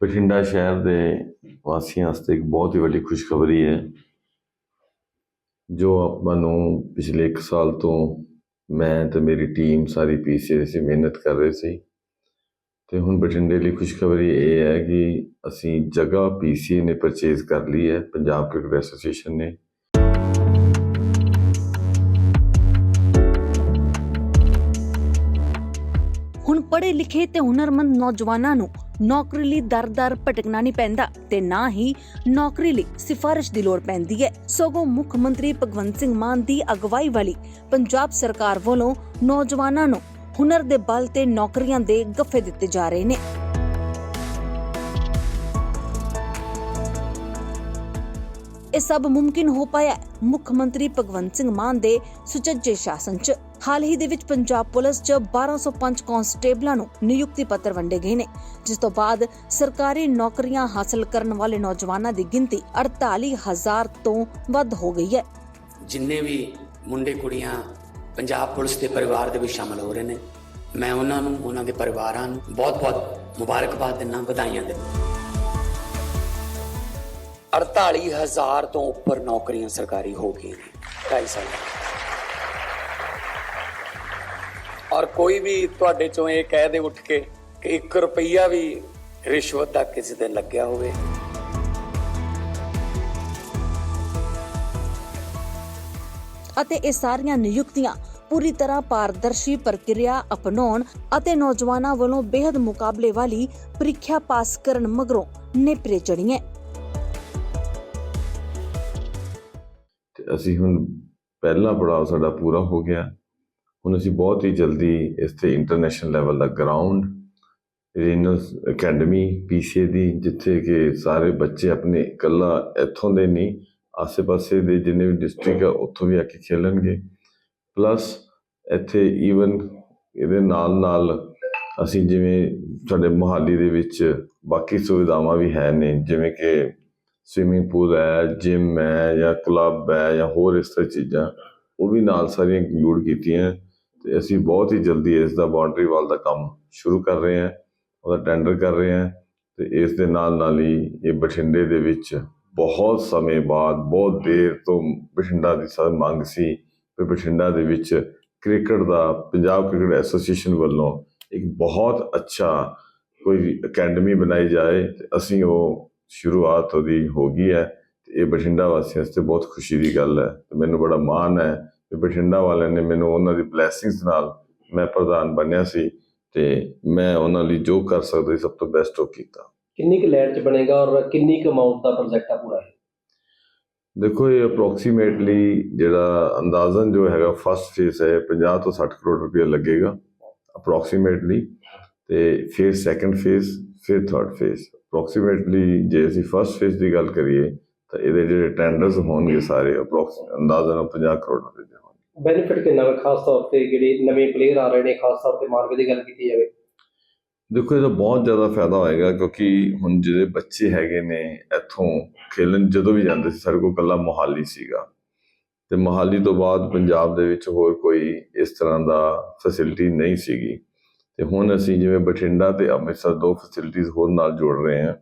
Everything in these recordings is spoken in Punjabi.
ਬਠਿੰਡਾ ਸ਼ਹਿਰ ਦੇ ਵਾਸੀਆਂ ਵਾਸਤੇ ਇੱਕ ਬਹੁਤ ਹੀ ਵੱਡੀ ਖੁਸ਼ਖਬਰੀ ਹੈ, ਜੋ ਆਪਾਂ ਨੂੰ ਪਿਛਲੇ 1 ਸਾਲ ਤੋਂ ਮੈਂ ਤੇ ਮੇਰੀ ਟੀਮ ਸਾਰੀ ਪੀਸੀਏ ਸੀ, ਮਿਹਨਤ ਕਰ ਰਹੇ ਸੀ। ਤੇ ਹੁਣ ਬਠਿੰਡੇ ਲਈ ਖੁਸ਼ਖਬਰੀ ਇਹ ਹੈ ਕਿ ਅਸੀਂ ਜਗ੍ਹਾ ਪੀਸੀਏ ਨੇ ਪਰਚੇਜ਼ ਕਰ ਲਈ ਹੈ, ਪੰਜਾਬ ਕ੍ਰਿਕਟ ਐਸੋਸੀਏਸ਼ਨ ਨੇ। ਹੁਣ ਪੜ੍ਹੇ ਲਿਖੇ ਤੇ ਹੁਨਰਮੰਦ ਨੌਜਵਾਨਾਂ ਨੂੰ ਨੌਕਰੀ ਲਈ ਦਰ-ਦਰ ਭਟਕਣਾ ਨਹੀਂ ਪੈਂਦਾ ਤੇ ਨਾ ਹੀ ਨੌਕਰੀ ਲਈ ਸਿਫਾਰਿਸ਼ ਦੀ ਲੋੜ ਪੈਂਦੀ ਹੈ। ਸਗੋਂ ਮੁੱਖ ਮੰਤਰੀ ਭਗਵੰਤ ਸਿੰਘ ਮਾਨ ਦੀ ਅਗਵਾਈ ਵਾਲੀ ਪੰਜਾਬ ਸਰਕਾਰ ਵੱਲੋਂ ਨੌਜਵਾਨਾਂ ਨੂੰ ਹੁਨਰ ਦੇ ਬਲ ਤੇ ਨੌਕਰੀਆਂ ਦੇ ਗੱਫੇ ਦਿੱਤੇ ਜਾ ਰਹੇ ਨੇ। ਇਹ ਸਭ ਮੁਮਕਿਨ ਹੋ ਪਾਇਆ ਹੈ, ਮੁੱਖ ਮੰਤਰੀ ਭਗਵੰਤ ਸਿੰਘ ਮਾਨ ਦੇ ਸੁਚੱਜੇ ਸ਼ਾਸਨ 'ਚ। ਹਾਲ ਹੀ ਦੇ ਵਿੱਚ ਪੰਜਾਬ ਪੁਲਿਸ 'ਚ 1205 ਕਾਂਸਟੇਬਲਾਂ ਨੂੰ ਨਿਯੁਕਤੀ ਪੱਤਰ ਵੰਡੇ ਗਏ ਨੇ, ਜਿਸ ਤੋਂ ਬਾਅਦ ਸਰਕਾਰੀ ਨੌਕਰੀਆਂ ਹਾਸਲ ਕਰਨ ਵਾਲੇ ਨੌਜਵਾਨਾਂ ਦੀ ਗਿਣਤੀ 48000 ਤੋਂ ਵੱਧ ਹੋ ਗਈ ਹੈ। ਜਿੰਨੇ ਵੀ ਮੁੰਡੇ ਕੁੜੀਆਂ ਪੰਜਾਬ ਪੁਲਿਸ ਦੇ ਪਰਿਵਾਰ ਦੇ ਵਿੱਚ ਸ਼ਾਮਲ ਹੋ ਰਹੇ ਨੇ, ਮੈਂ ਉਹਨਾਂ ਨੂੰ, ਉਹਨਾਂ ਦੇ ਪਰਿਵਾਰਾਂ ਨੂੰ ਬਹੁਤ-ਬਹੁਤ ਮੁਬਾਰਕਬਾਦ ਦਿੰਦਾ ਵਧਾਈਆਂ ਦਿੰਦਾ 48000 ਤੋਂ ਉੱਪਰ ਨੌਕਰੀਆਂ ਸਰਕਾਰੀ ਹੋ ਗਈਆਂ ਨੇ, ਢਾਈ ਸਾਲ। ਔਰ ਕੋਈ ਵੀ ਤੁਹਾਡੇ ਚੋਂ ਇਹ ਕਹਿ ਦੇ ਉੱਠ ਕੇ ਕਿ 1 ਰੁਪਈਆ ਵੀ ਰਿਸ਼ਵਤ ਦਾ ਕਿਸੇ ਤੇ ਲੱਗਿਆ ਹੋਵੇ। ਅਤੇ ਇਹ ਸਾਰੀਆਂ ਨਿਯੁਕਤੀਆਂ ਪੂਰੀ ਤਰ੍ਹਾਂ ਪਾਰਦਰਸ਼ੀ ਪ੍ਰਕਿਰਿਆ ਅਪਣਾਉਣ ਅਤੇ ਨੌਜਵਾਨਾਂ ਵੱਲੋਂ ਬੇहद ਮੁਕਾਬਲੇ ਵਾਲੀ ਪ੍ਰੀਖਿਆ ਪਾਸ ਕਰਨ ਮਗਰੋਂ ਨੇਪਰੇ ਚੜੀਆਂ ਅਸੀਂ ਹੁਣ ਪਹਿਲਾ ਪੜਾਅ ਸਾਡਾ ਪੂਰਾ ਹੋ ਗਿਆ। ਹੁਣ ਅਸੀਂ ਬਹੁਤ ਹੀ ਜਲਦੀ ਇਸ ਤੇ ਇੰਟਰਨੈਸ਼ਨਲ ਲੈਵਲ ਦਾ ਗਰਾਊਂਡ ਰੀਨਲ ਅਕੈਡਮੀ ਪੀਸੀਏ ਦੀ, ਜਿੱਥੇ ਕਿ ਸਾਰੇ ਬੱਚੇ ਆਪਣੇ ਇਕੱਲਾ ਇੱਥੋਂ ਦੇ ਨਹੀਂ, ਆਸੇ-ਪਾਸੇ ਦੇ ਜਿੰਨੇ ਵੀ ਡਿਸਟ੍ਰਿਕਟ ਆ, ਉੱਥੋਂ ਵੀ ਆ ਕੇ ਖੇਲਣਗੇ। ਪਲੱਸ ਇੱਥੇ ਈਵਨ ਇਹਦੇ ਨਾਲ ਨਾਲ ਅਸੀਂ ਜਿਵੇਂ ਸਾਡੇ ਮੁਹਾਲੀ ਦੇ ਵਿੱਚ ਬਾਕੀ ਸੁਵਿਧਾਵਾਂ ਵੀ ਹੈ ਨੇ ਜਿਵੇਂ ਕਿ ਸਵਿਮਿੰਗ ਪੂਲ ਹੈ ਜਿਮ ਹੈ ਜਾਂ ਕਲੱਬ ਹੈ ਜਾਂ ਹੋਰ ਇਸ ਤਰ੍ਹਾਂ ਚੀਜ਼ਾਂ, ਉਹ ਵੀ ਨਾਲ ਸਾਰੀਆਂ ਇੰਕਲੂਡ ਕੀਤੀਆਂ। ਤੇ ਅਸੀਂ ਬਹੁਤ ਹੀ ਜਲਦੀ ਇਸ ਦਾ ਬਾਉਂਡਰੀ ਵਾਲ ਦਾ ਕੰਮ ਸ਼ੁਰੂ ਕਰ ਰਹੇ ਹਾਂ, ਉਹਦਾ ਟੈਂਡਰ ਕਰ ਰਹੇ ਹਾਂ ਤੇ ਇਸ ਦੇ ਨਾਲ ਨਾਲ ਹੀ ਇਹ ਬਠਿੰਡੇ ਦੇ ਵਿੱਚ ਬਹੁਤ ਸਮੇਂ ਬਾਅਦ, ਬਹੁਤ ਦੇਰ ਤੋਂ ਬਠਿੰਡਾ ਦੀ ਸਭ ਮੰਗ ਸੀ ਕਿ ਬਠਿੰਡਾ ਦੇ ਵਿੱਚ ਕ੍ਰਿਕਟ ਦਾ, ਪੰਜਾਬ ਕ੍ਰਿਕਟ ਐਸੋਸੀਏਸ਼ਨ ਵੱਲੋਂ ਇੱਕ ਬਹੁਤ ਅੱਛਾ ਕੋਈ ਅਕੈਡਮੀ ਬਣਾਈ ਜਾਏ ਤੇ ਅਸੀਂ ਉਹ ਸ਼ੁਰੂਆਤ ਉਹਦੀ ਹੋ ਗਈ ਹੈ ਤੇ ਇਹ ਬਠਿੰਡਾ ਵਾਸੀਆਂ ਵਾਸਤੇ ਬਹੁਤ ਖੁਸ਼ੀ ਦੀ ਗੱਲ ਹੈ ਤੇ ਮੈਨੂੰ ਬੜਾ ਮਾਣ ਹੈ ਕਿ ਬਠਿੰਡਾ ਵਾਲਿਆਂ ਨੇ ਮੈਨੂੰ ਉਹਨਾਂ ਦੀ ਬਲੇਸਿੰਗਸ ਨਾਲ ਮੈਂ ਪ੍ਰਧਾਨ ਬਣਿਆ ਸੀ ਤੇ ਮੈਂ ਉਹਨਾਂ ਲਈ ਜੋ ਕਰ ਸਕਦਾ ਸੀ ਸਭ ਤੋਂ ਬੈਸਟ ਉਹ ਕੀਤਾ। ਕਿੰਨੀ ਕੁ ਲੈਂਡ 'ਚ ਬਣੇਗਾ ਔਰ ਕਿੰਨੀ ਕੁ ਅਮਾਉਂਟ ਦਾ ਪ੍ਰੋਜੈਕਟ ਆ ਪੂਰਾ ਇਹ? ਦੇਖੋ ਇਹ ਅਪਰੋਕਸੀਮੇਟਲੀ ਜਿਹੜਾ ਅੰਦਾਜ਼ਨ ਜੋ ਹੈਗਾ ਫਸਟ ਫੇਸ ਹੈ 50 ਤੋਂ 60 ਕਰੋੜ ਰੁਪਏ ਲੱਗੇਗਾ ਅਪਰੋਕਸੀਮੇਟਲੀ ਤੇ ਫਿਰ ਸੈਕੰਡ ਫੇਸ ਫਿਰ ਥਰਡ ਫੇਸ ਅਪਰੋਕਸੀਮੇਟਲੀ ਜੇ ਅਸੀਂ ਫਸਟ ਫੇਸ ਦੀ ਗੱਲ ਕਰੀਏ ਤਾਂ ਇਹਦੇ ਜਿਹੜੇ ਟੈਂਡਰਸ ਹੋਣਗੇ ਸਾਰੇ ਅਪਰੋਕਸ ਅੰਦਾਜ਼ਨ 50 ਕਰੋੜ ਰੁਪਏ। ਬੈਨੀਫਿਟ ਕਿੰਨਾ ਵਾ? ਖਾਸ ਤੌਰ ਤੇ ਜਿਹੜੇ ਨਵੇਂ ਪਲੇਅਰ ਆ ਰਹੇ ਨੇ, ਖਾਸ ਤੌਰ ਤੇ ਮਾਰਵੇ ਦੀ ਗੱਲ ਕੀਤੀ ਜਾਵੇ। ਦੇਖੋ, ਇਹਦਾ ਬਹੁਤ ਜ਼ਿਆਦਾ ਫਾਇਦਾ ਹੋਏਗਾ ਕਿਉਂਕਿ ਹੁਣ ਜਿਹੜੇ ਬੱਚੇ ਹੈਗੇ ਨੇ ਇੱਥੋਂ ਖੇਲਣ, ਜਦੋਂ ਵੀ ਜਾਂਦੇ ਸੀ, ਸਾਡੇ ਕੋਲ ਕੱਲਾ ਮੋਹਾਲੀ ਸੀਗਾ। ਤੇ ਮੋਹਾਲੀ ਤੋਂ ਬਾਅਦ ਪੰਜਾਬ ਦੇ ਵਿੱਚ ਹੋਰ ਕੋਈ ਇਸ ਤਰ੍ਹਾਂ ਦਾ ਫੈਸਿਲਿਟੀ ਨਹੀਂ ਸੀਗੀ। ਤੇ ਹੁਣ ਅਸੀਂ ਜਿਵੇਂ ਬਠਿੰਡਾ ਤੇ ਅੰਮ੍ਰਿਤਸਰ ਦੋ ਫੈਸਿਲਿਟੀਆਂ ਹੋਰ ਨਾਲ ਜੋੜ ਰਹੇ ਹਾਂ।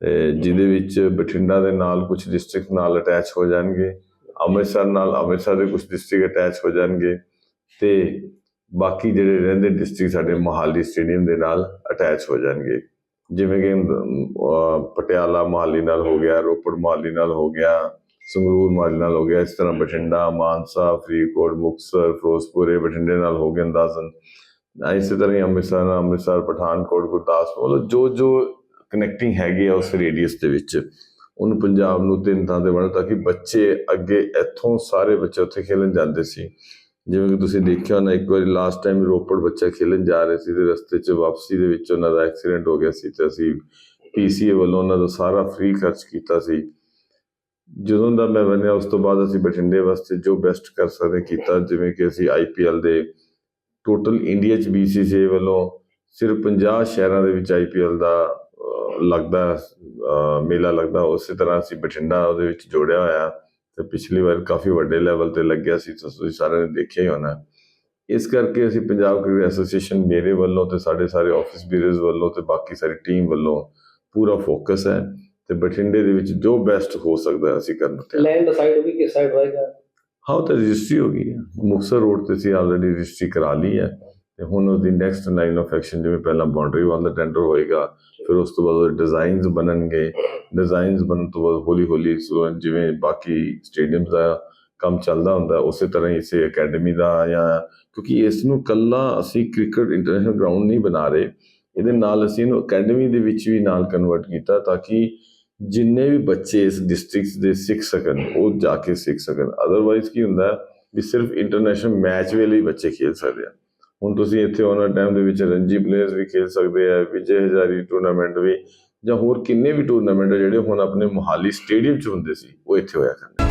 ਤੇ ਜਿਹਦੇ ਵਿੱਚ ਬਠਿੰਡਾ ਦੇ ਨਾਲ ਕੁਝ ਡਿਸਟ੍ਰਿਕਟ ਨਾਲ ਅਟੈਚ ਹੋ ਜਾਣਗੇ। ਅੰਮ੍ਰਿਤਸਰ ਨਾਲ ਅੰਮ੍ਰਿਤਸਰ ਦੇ ਕੁਝ ਡਿਸਟ੍ਰਿਕਟ ਅਟੈਚ ਹੋ ਜਾਣਗੇ ਤੇ ਬਾਕੀ ਜਿਹੜੇ ਰਹਿੰਦੇ ਡਿਸਟ੍ਰਿਕਟ ਸਾਡੇ ਮੋਹਾਲੀ ਸਟੇਡੀਅਮ ਦੇ ਨਾਲ ਅਟੈਚ ਹੋ ਜਾਣਗੇ। ਜਿਵੇਂ ਕਿ ਪਟਿਆਲਾ ਮੋਹਾਲੀ ਨਾਲ ਹੋ ਗਿਆ, ਰੋਪੜ ਮੋਹਾਲੀ ਨਾਲ ਹੋ ਗਿਆ, ਸੰਗਰੂਰ ਮੋਹਾਲੀ ਨਾਲ ਹੋ ਗਿਆ, ਇਸ ਤਰ੍ਹਾਂ ਬਠਿੰਡਾ, ਮਾਨਸਾ, ਫਰੀਦਕੋਟ, ਮੁਕਤਸਰ, ਫਿਰੋਜ਼ਪੁਰ ਇਹ ਬਠਿੰਡੇ ਨਾਲ ਹੋ ਗਿਆ ਅੰਦਾਜ਼ਨ। ਇਸੇ ਤਰ੍ਹਾਂ ਹੀ ਅੰਮ੍ਰਿਤਸਰ ਅੰਮ੍ਰਿਤਸਰ, ਪਠਾਨਕੋਟ, ਗੁਰਦਾਸਪੁਰ, ਮਤਲਬ ਜੋ ਜੋ ਕਨੈਕਟਿੰਗ ਹੈਗੀ ਆ ਉਸ ਰੇਡੀਅਸ ਦੇ ਵਿੱਚ। ਉਹਨੂੰ ਪੰਜਾਬ ਨੂੰ ਤਿੰਨ ਥਾਂ ਤੇ ਵੰਡ ਤਾਂ ਕਿ ਬੱਚੇ ਅੱਗੇ ਇੱਥੋਂ ਸਾਰੇ ਬੱਚੇ ਉੱਥੇ ਖੇਲਣ ਜਾਂਦੇ ਸੀ। ਜਿਵੇਂ ਕਿ ਤੁਸੀਂ ਦੇਖਿਆ ਹੋਣਾ, ਇੱਕ ਵਾਰੀ ਲਾਸਟ ਟਾਈਮ ਰੋਪੜ ਬੱਚਾ ਖੇਲਣ ਜਾ ਰਹੇ ਸੀ ਤੇ ਰਸਤੇ 'ਚ ਵਾਪਸੀ ਦੇ ਵਿੱਚ ਉਹਨਾਂ ਦਾ ਐਕਸੀਡੈਂਟ ਹੋ ਗਿਆ ਸੀ ਤੇ ਅਸੀਂ ਪੀਸੀਏ ਵੱਲੋਂ ਉਹਨਾਂ ਦਾ ਸਾਰਾ ਫ੍ਰੀ ਖਰਚ ਕੀਤਾ ਸੀ। ਜਦੋਂ ਦਾ ਮੈਂ ਬਣਿਆ ਉਸ ਤੋਂ ਬਾਅਦ ਅਸੀਂ ਬਠਿੰਡੇ ਵਾਸਤੇ ਜੋ ਬੈਸਟ ਕਰ ਸਕਦੇ ਕੀਤਾ, ਜਿਵੇਂ ਕਿ ਅਸੀਂ ਆਈਪੀਐਲ ਦੇ ਟੋਟਲ ਇੰਡੀਆ 'ਚ ਬੀਸੀਸੀਆਈ ਵੱਲੋਂ ਸਿਰਫ 50 ਸ਼ਹਿਰਾਂ ਦੇ ਵਿੱਚ ਆਈਪੀਐਲ ਦਾ ਲੱਗਦਾ ਮੇਲਾ ਲੱਗਦਾ ਉਸੇ ਤਰ੍ਹਾਂ ਅਸੀਂ ਬਠਿੰਡਾ ਉਹਦੇ ਵਿੱਚ ਜੋੜਿਆ ਹੋਇਆ। ਤੇ ਪਿਛਲੀ ਵਾਰ ਕਾਫੀ ਵੱਡੇ ਲੈਵਲ ਤੇ ਲੱਗਿਆ ਸੀ ਤੁਸੀਂ ਸਾਰਿਆਂ ਨੇ ਦੇਖਿਆ ਹੀ ਹੋਣਾ। ਇਸ ਕਰਕੇ ਅਸੀਂ ਪੰਜਾਬ ਕ੍ਰਿਕਟ ਐਸੋਸੀਏਸ਼ਨ ਮੇਰੇ ਵੱਲੋਂ ਤੇ ਸਾਡੇ ਸਾਰੇ ਆਫਿਸ ਬੀਰਜ਼ ਵੱਲੋਂ ਤੇ ਬਾਕੀ ਸਾਰੀ ਟੀਮ ਵੱਲੋਂ ਪੂਰਾ ਫੋਕਸ ਹੈ ਤੇ ਬਠਿੰਡੇ ਦੇ ਵਿੱਚ ਜੋ ਬੈਸਟ ਹੋ ਸਕਦਾ ਹੈ ਅਸੀਂ ਕਰਨ ਤੇ ਲੈਂਡ ਡਿਸਾਈਡ ਹੋਈ ਕਿਸ ਸਾਈਡ ਰਹੇਗਾ ਹਾਂ ਤਾਂ ਰਜਿਸਟਰੀ ਹੋ ਗਈ ਹੈ। ਮੁਕਤਸਰ ਰੋਡ ਤੇ ਅਸੀਂ ਆਲਰੇਡੀ ਰਜਿਸਟਰੀ ਕਰਾ ਲਈ ਹੈ। ਤੇ ਹੁਣ ਉਹਦੀ ਨੈਕਸਟ ਲਾਈਨ ਆਫ ਐਕਸ਼ਨ ਜਿਵੇਂ ਪਹਿਲਾਂ ਬਾਉਂਡਰੀ ਦਾ ਟੈਂਡਰ ਹੋਏਗਾ, ਫਿਰ ਉਸ ਤੋਂ ਬਾਅਦ ਉਹਦੇ ਡਿਜ਼ਾਈਨਸ ਬਣਨਗੇ। ਡਿਜ਼ਾਈਨਸ ਬਣਨ ਤੋਂ ਬਾਅਦ ਹੌਲੀ ਹੌਲੀ ਜਿਵੇਂ ਬਾਕੀ ਸਟੇਡੀਅਮਸ ਦਾ ਕੰਮ ਚੱਲਦਾ ਹੁੰਦਾ, ਉਸੇ ਤਰ੍ਹਾਂ ਹੀ ਇਸੇ ਅਕੈਡਮੀ ਦਾ ਜਾਂ ਕਿਉਂਕਿ ਇਸ ਨੂੰ ਕੱਲਾ ਅਸੀਂ ਕ੍ਰਿਕਟ ਇੰਟਰਨੈਸ਼ਨਲ ਗਰਾਊਂਡ ਨਹੀਂ ਬਣਾ ਰਹੇ। ਇਹਦੇ ਨਾਲ ਅਸੀਂ ਇਹਨੂੰ ਅਕੈਡਮੀ ਦੇ ਵਿੱਚ ਵੀ ਨਾਲ ਕਨਵਰਟ ਕੀਤਾ ਤਾਂ ਕਿ ਜਿੰਨੇ ਵੀ ਬੱਚੇ ਇਸ ਡਿਸਟ੍ਰਿਕਟਸ ਦੇ ਸਿੱਖ ਸਕਣ, ਉਹ ਜਾ ਕੇ ਸਿੱਖ ਸਕਣ। ਅਦਰਵਾਈਜ਼ ਕੀ ਹੁੰਦਾ ਵੀ ਸਿਰਫ ਇੰਟਰਨੈਸ਼ਨਲ ਮੈਚ ਵੇਲੇ ਹੀ ਬੱਚੇ ਖੇਡ ਸਕਦੇ ਆ। ਹੁਣ ਤੁਸੀਂ ਇੱਥੇ ਉਹਨਾਂ ਟਾਈਮ ਦੇ ਵਿੱਚ ਰਣਜੀ ਪਲੇਅਰਸ ਵੀ ਖੇਡ ਸਕਦੇ ਆ, ਵਿਜੇ ਹਜ਼ਾਰੀ ਟੂਰਨਾਮੈਂਟ ਵੀ ਜਾਂ ਹੋਰ ਕਿੰਨੇ ਵੀ ਟੂਰਨਾਮੈਂਟ ਜਿਹੜੇ ਹੁਣ ਆਪਣੇ ਮੋਹਾਲੀ ਸਟੇਡੀਅਮ 'ਚ ਹੁੰਦੇ ਸੀ, ਉਹ ਇੱਥੇ ਹੋਇਆ ਕਰਦੇ